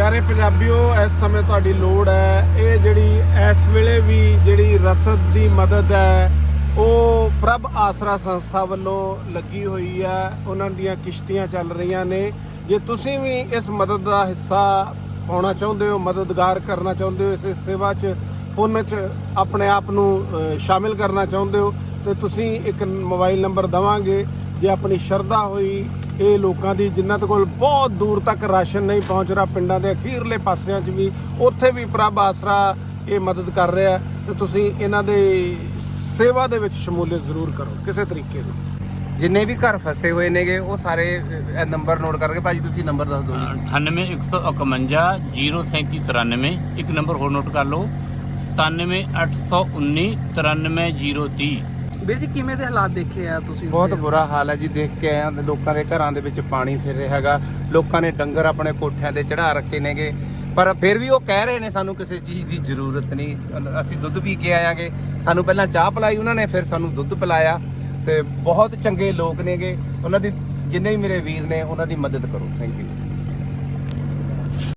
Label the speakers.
Speaker 1: ਪਿਆਰੇ ਪੰਜਾਬੀਓ, ਇਸ ਸਮੇਂ ਤੁਹਾਡੀ ਲੋੜ ਹੈ। ਇਹ ਜਿਹੜੀ ਇਸ ਵੇਲੇ ਵੀ ਜਿਹੜੀ ਰਸਦ ਦੀ ਮਦਦ ਹੈ, ਉਹ ਪ੍ਰਭ ਆਸਰਾ ਸੰਸਥਾ ਵੱਲੋਂ ਲੱਗੀ ਹੋਈ ਹੈ। ਉਹਨਾਂ ਦੀਆਂ ਕਿਸ਼ਤੀਆਂ ਚੱਲ ਰਹੀਆਂ ਨੇ। ਜੇ ਤੁਸੀਂ ਵੀ ਇਸ ਮਦਦ ਦਾ ਹਿੱਸਾ ਪਾਉਣਾ ਚਾਹੁੰਦੇ ਹੋ, ਮਦਦਗਾਰ ਕਰਨਾ ਚਾਹੁੰਦੇ ਹੋ, ਇਸ ਸੇਵਾ 'ਚ, ਪੁੰਨ 'ਚ ਆਪਣੇ ਆਪ ਨੂੰ ਸ਼ਾਮਿਲ ਕਰਨਾ ਚਾਹੁੰਦੇ ਹੋ, ਤੇ ਤੁਸੀਂ ਇੱਕ ਮੋਬਾਈਲ ਨੰਬਰ ਦਵਾਂਗੇ। ਜੇ ਆਪਣੀ ਸ਼ਰਧਾ ਹੋਈ ਇਹ ਲੋਕਾਂ ਦੀ ਜਿਨ੍ਹਾਂ ਦੇ ਕੋਲ ਬਹੁਤ ਦੂਰ ਤੱਕ ਰਾਸ਼ਨ ਨਹੀਂ ਪਹੁੰਚ ਰਿਹਾ। ਪਿੰਡਾਂ ਦੇ ਅਖੀਰਲੇ ਪਾਸਿਆਂ 'ਚ ਵੀ ਉੱਥੇ ਵੀ ਪ੍ਰਭ ਆਸਰਾ ਇਹ ਮਦਦ ਕਰ ਰਿਹਾ ਤੇ ਤੁਸੀਂ ਇਹਨਾਂ ਦੇ ਸੇਵਾ ਦੇ ਵਿੱਚ ਸ਼ਮੂਲੀਅਤ ਜ਼ਰੂਰ ਕਰੋ ਕਿਸੇ ਤਰੀਕੇ ਦੀ
Speaker 2: ਜਿੰਨੇ ਵੀ ਘਰ ਫਸੇ ਹੋਏ ਨੇਗੇ ਉਹ ਸਾਰੇ ਇਹ ਨੰਬਰ ਨੋਟ ਕਰਕੇ ਭਾਜੀ ਤੁਸੀਂ ਨੰਬਰ ਦੱਸ ਦਿਓ ਜੀ।
Speaker 3: 98 151 03793 ਇੱਕ ਨੰਬਰ ਹੋਰ ਨੋਟ ਕਰ ਲਓ। 97 819 93030
Speaker 4: ਵੀਰ ਜੀ, ਕਿਵੇਂ ਦੇ ਹਾਲਾਤ ਦੇਖੇ ਆ ਤੁਸੀਂ
Speaker 2: ਬਹੁਤ ਬੁਰਾ ਹਾਲ ਹੈ ਜੀ, ਦੇਖ ਕੇ ਆਏ ਹਾਂ, ਲੋਕਾਂ ਦੇ ਘਰਾਂ ਦੇ ਵਿੱਚ ਪਾਣੀ ਫਿਰ ਰਿਹਾ ਹੈਗਾ। ਲੋਕਾਂ ਨੇ ਡੰਗਰ ਆਪਣੇ ਕੋਠਿਆਂ ਤੇ ਚੜਾ ਰੱਖੇ ਨੇਗੇ। ਪਰ ਫਿਰ ਵੀ ਉਹ ਕਹਿ ਰਹੇ ਨੇ ਸਾਨੂੰ ਕਿਸੇ ਚੀਜ਼ ਦੀ ਜ਼ਰੂਰਤ ਨਹੀਂ। ਅ- ਅਸੀਂ ਦੁੱਧ ਪੀ ਕੇ ਆਇਆਂਗੇ। ਸਾਨੂੰ ਪਹਿਲਾਂ ਚਾਹ ਪਿਲਾਈ ਉਹਨਾਂ ਨੇ, ਫਿਰ ਸਾਨੂੰ ਦੁੱਧ ਪਿਲਾਇਆ। ਤੇ ਬਹੁਤ ਚੰਗੇ ਲੋਕ ਨੇਗੇ। ਉਹਨਾਂ ਦੀ, ਜਿੰਨੇ ਵੀ ਮੇਰੇ ਵੀਰ ਨੇ, ਉਹਨਾਂ ਦੀ ਮਦਦ ਕਰੋ। Thank you